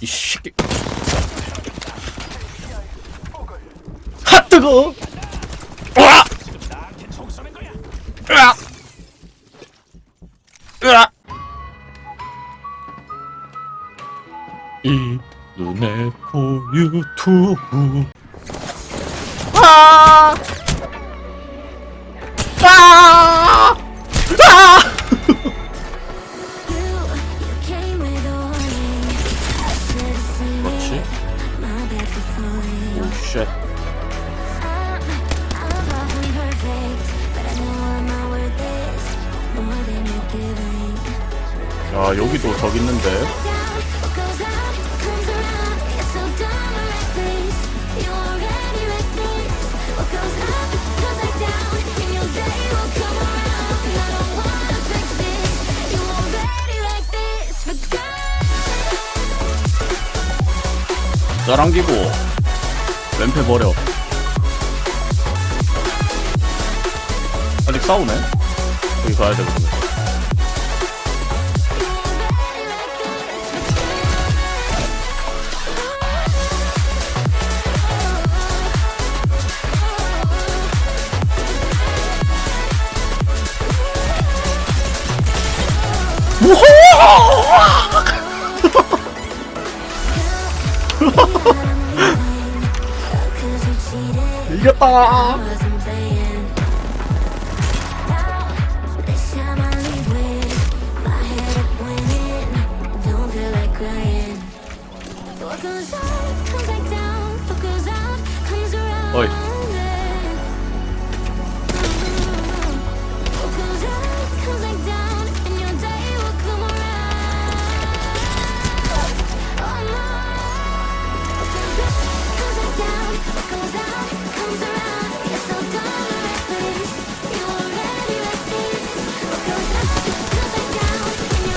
이 새끼. 하 뜨거. 으아! 으아! 으아! 이 눈에 보 유튜브. 아! 아! 아! 야, 여기도 적 있는데. 짜랑기고 램페 버려. 아직 싸우네. 여기 가야 돼 그러 이겼다. 어이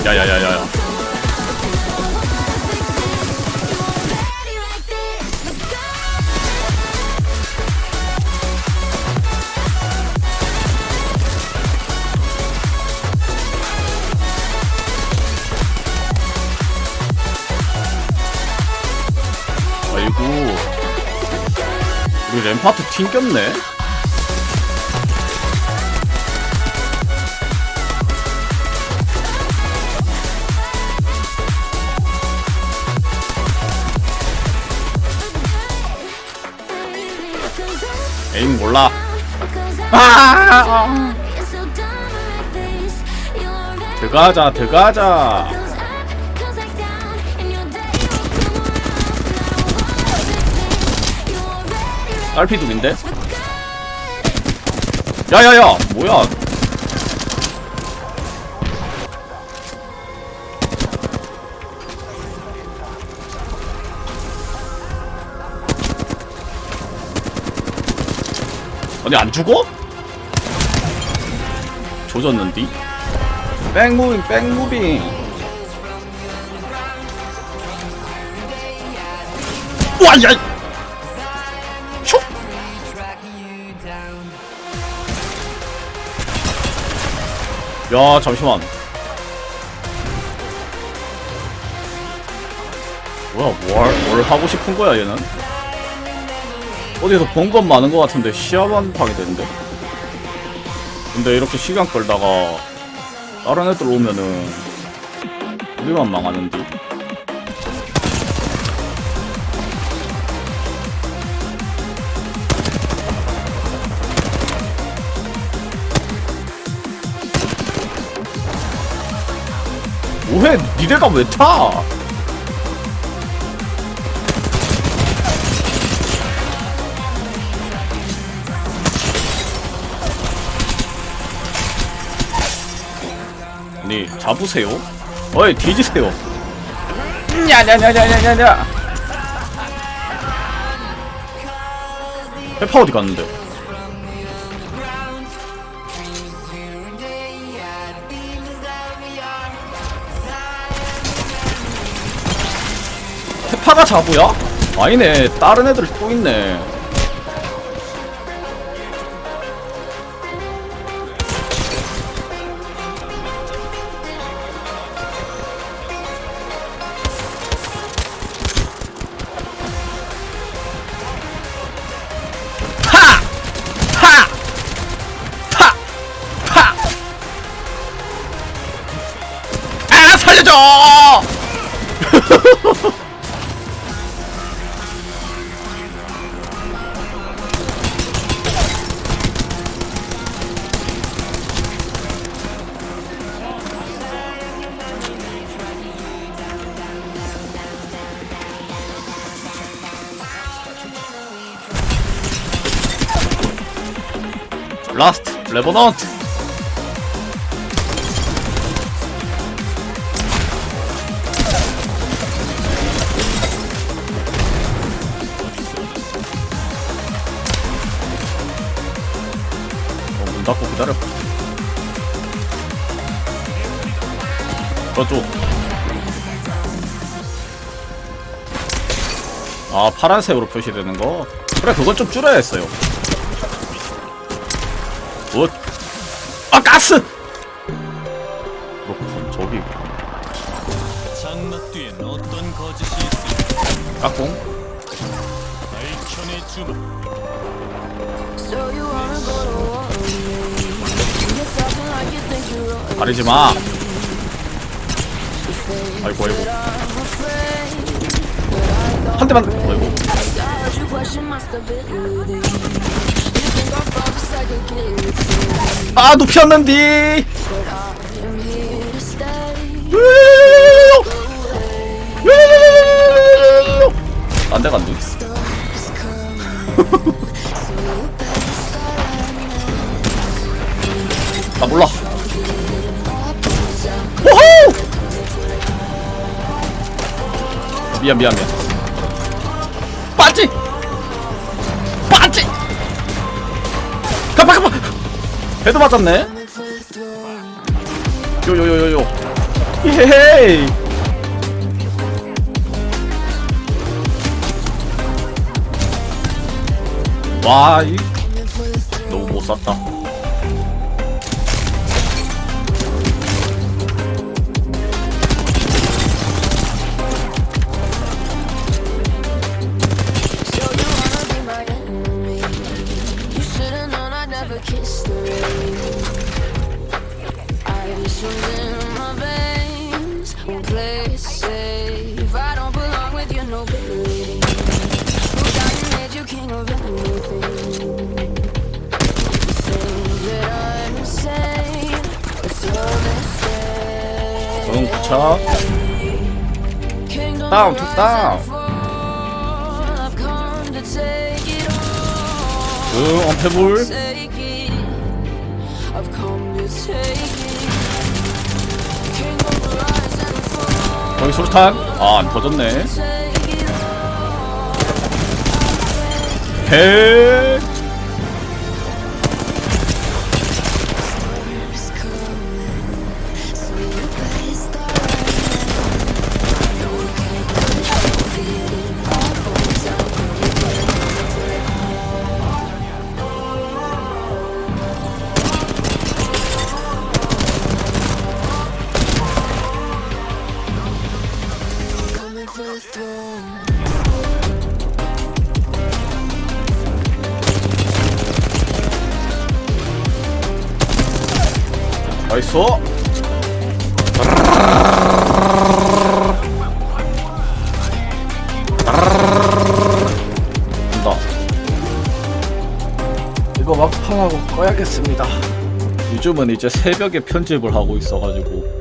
야야야야야 아이고. 우리 램파트 튕겼네 에임 몰라 아! 들어가자 들어가자 딸피둥인데? 야야야 뭐야 아니 안 죽어? 조졌는디? 백무빙 백무빙. 와야! 슉 야 잠시만. 뭐야 뭘, 뭘 하고 싶은 거야 얘는 어디서 본 건 많은 것 같은데 시야만 파괴되는데? 근데 이렇게 시간 끌다가 다른 애들 오면은 우리만 망하는데? 뭐해? 니네가 왜 타? 아니 잡으세요. 어이 뒤지세요. 야야야야야야야. 페파 어디 갔는데? 페파가 자부야? 아니네 다른 애들 또 있네 라스트 레버넌트. 어, 문 닫고 기다려. 저쪽 아 파란색으로 표시되는 거? 그래 그건 좀 줄여야 했어요 굿. 아 가스! 그렇군 저기. 장막 뒤엔 어떤 거짓이 있을지 까꿍 밝혀내 주마. So you wanna go to war with me? You're talking like you think you're right. 가리지 마 아이고 아이고 한 대만. 아이고 God, you question my stability. 아 눕혔는디 but I am here to stay. 딴데 간디 Storms come, so you better start 나 몰라 오호 미안 미안 미안 배도 맞았네. 요요요요요 예헤이 와이. 너무 못 샀다 응 to take it all. 응 엄폐불 여기 솔탄? 아 안 터졌네. Take 나이스. 간다 이거 막판하고 꺼야겠습니다. 요즘은 이제 새벽에 편집을 하고 있어가지고.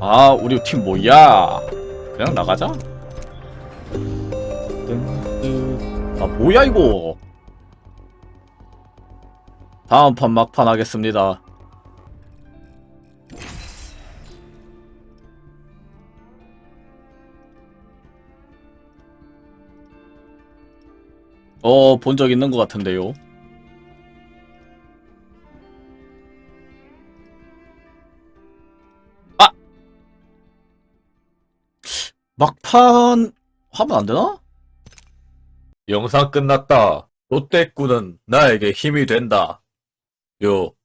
아 우리 팀 뭐야? 그냥 나가자. 아 뭐야 이거 다음 판 막판 하겠습니다. 어, 본 적 있는 것 같은데요. 아! 막판 하면 안 되나? 영상 끝났다. 롯데꾼은 나에게 힘이 된다. 요.